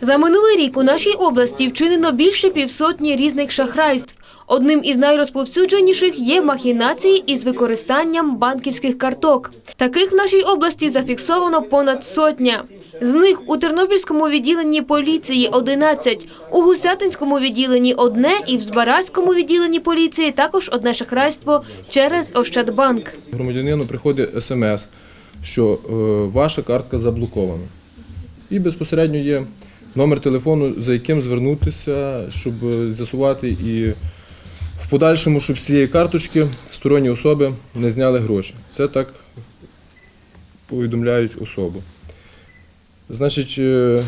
За минулий рік у нашій області вчинено більше півсотні різних шахрайств. Одним із найрозповсюдженіших є махінації із використанням банківських карток. Таких в нашій області зафіксовано понад сотня. З них у Тернопільському відділенні поліції 11, у Гусятинському відділенні одне і в Збаразькому відділенні поліції також одне шахрайство через Ощадбанк. Громадянину приходить смс, що е, ваша картка заблокована. І безпосередньо є номер телефону, за яким звернутися, щоб з'ясувати і в подальшому, щоб з цієї карточки сторонні особи не зняли гроші. Це так повідомляють особу. Значить, е,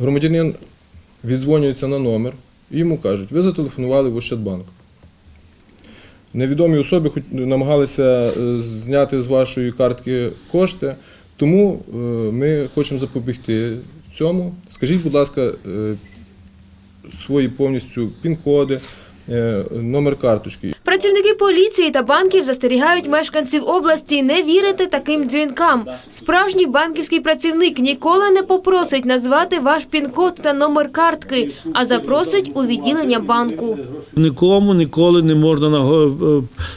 громадянин віддзвонюється на номер і йому кажуть, ви зателефонували в Ощадбанк. Невідомі особи намагалися е, зняти з вашої картки кошти, тому е, ми хочемо запобігти цьому. Скажіть, будь ласка, е, свої повністю пін-коди, е, номер карточки. Працівники поліції та банків застерігають мешканців області не вірити таким дзвінкам. Справжній банківський працівник ніколи не попросить назвати ваш пін-код та номер картки, а запросить у відділення банку. Нікому ніколи не можна е,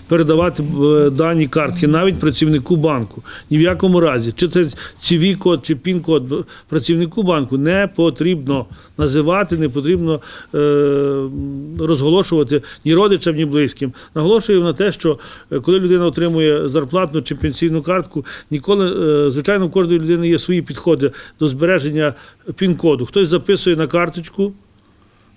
передавати е, дані картки, навіть працівнику банку. Ні в якому разі. Чи це cv код чи пін-код працівнику банку не потрібно називати, не потрібно е, розголошувати ні родичам, ні близьким. Наголошую на те, що е, коли людина отримує зарплатну чи пенсійну картку, ніколи, е, звичайно, в кожної людини є свої підходи до збереження пін-коду. Хтось записує на карточку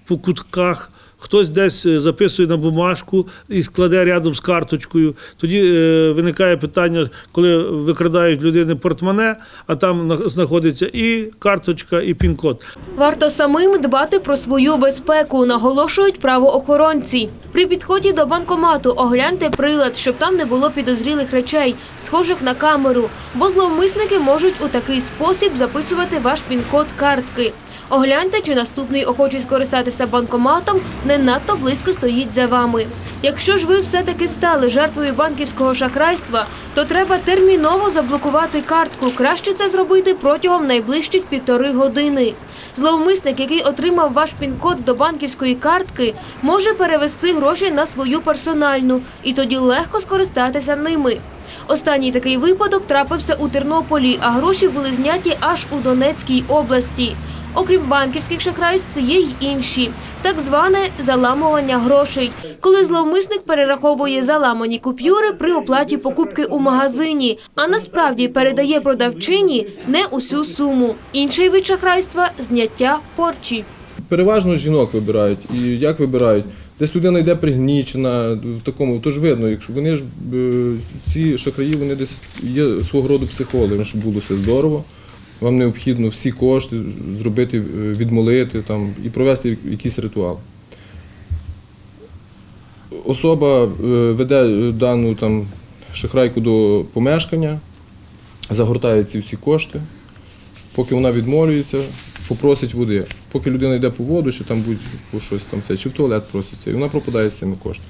по кутках, хтось десь е, записує на бумажку і складе рядом з карточкою. Тоді е, виникає питання, коли викрадають людини портмоне, а там на- знаходиться і карточка, і пін-код. Варто самим дбати про свою безпеку, наголошують правоохоронці. При підході до банкомату огляньте прилад, щоб там не було підозрілих речей, схожих на камеру, бо зловмисники можуть у такий спосіб записувати ваш пін-код картки. Огляньте, чи наступний охочий скористатися банкоматом не надто близько стоїть за вами. Якщо ж ви все-таки стали жертвою банківського шахрайства, то треба терміново заблокувати картку. Краще це зробити протягом найближчих півтори години. Зловмисник, який отримав ваш пін-код до банківської картки, може перевести гроші на свою персональну і тоді легко скористатися ними. Останній такий випадок трапився у Тернополі, а гроші були зняті аж у Донецькій області. Окрім банківських шахрайств, є й інші так зване заламування грошей, коли зловмисник перераховує заламані купюри при оплаті покупки у магазині, а насправді передає продавчині не усю суму. Інший вид шахрайства зняття порчі. Переважно жінок вибирають. І як вибирають? Десь людина йде пригнічена, в такому, то ж видно, якщо вони ж е, ці шахраї, вони десь є свого роду психологи, щоб було все здорово. Вам необхідно всі кошти зробити, е, відмолити там, і провести якийсь ритуал. Особа е, веде е, дану там, шахрайку до помешкання, загортає ці всі кошти, поки вона відмолюється, попросить води. Поки людина йде по воду, чи там будь по щось там це, чи в туалет проситься, і вона пропадає з цими коштами.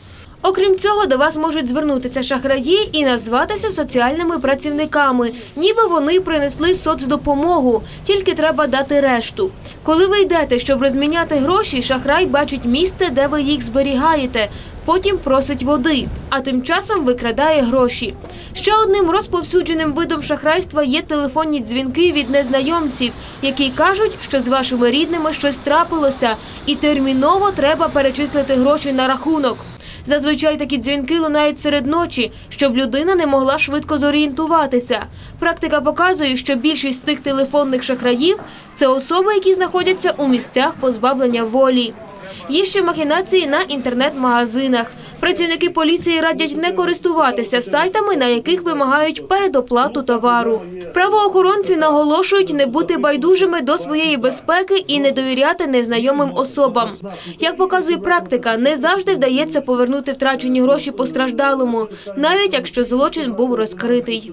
Окрім цього, до вас можуть звернутися шахраї і назватися соціальними працівниками, ніби вони принесли соцдопомогу, тільки треба дати решту. Коли ви йдете, щоб розміняти гроші, шахрай бачить місце, де ви їх зберігаєте. Потім просить води, а тим часом викрадає гроші. Ще одним розповсюдженим видом шахрайства є телефонні дзвінки від незнайомців, які кажуть, що з вашими рідними щось трапилося, і терміново треба перечислити гроші на рахунок. Зазвичай такі дзвінки лунають серед ночі, щоб людина не могла швидко зорієнтуватися. Практика показує, що більшість цих телефонних шахраїв це особи, які знаходяться у місцях позбавлення волі. Є ще махінації на інтернет-магазинах. Працівники поліції радять не користуватися сайтами, на яких вимагають передоплату товару. Правоохоронці наголошують не бути байдужими до своєї безпеки і не довіряти незнайомим особам. Як показує практика, не завжди вдається повернути втрачені гроші постраждалому, навіть якщо злочин був розкритий.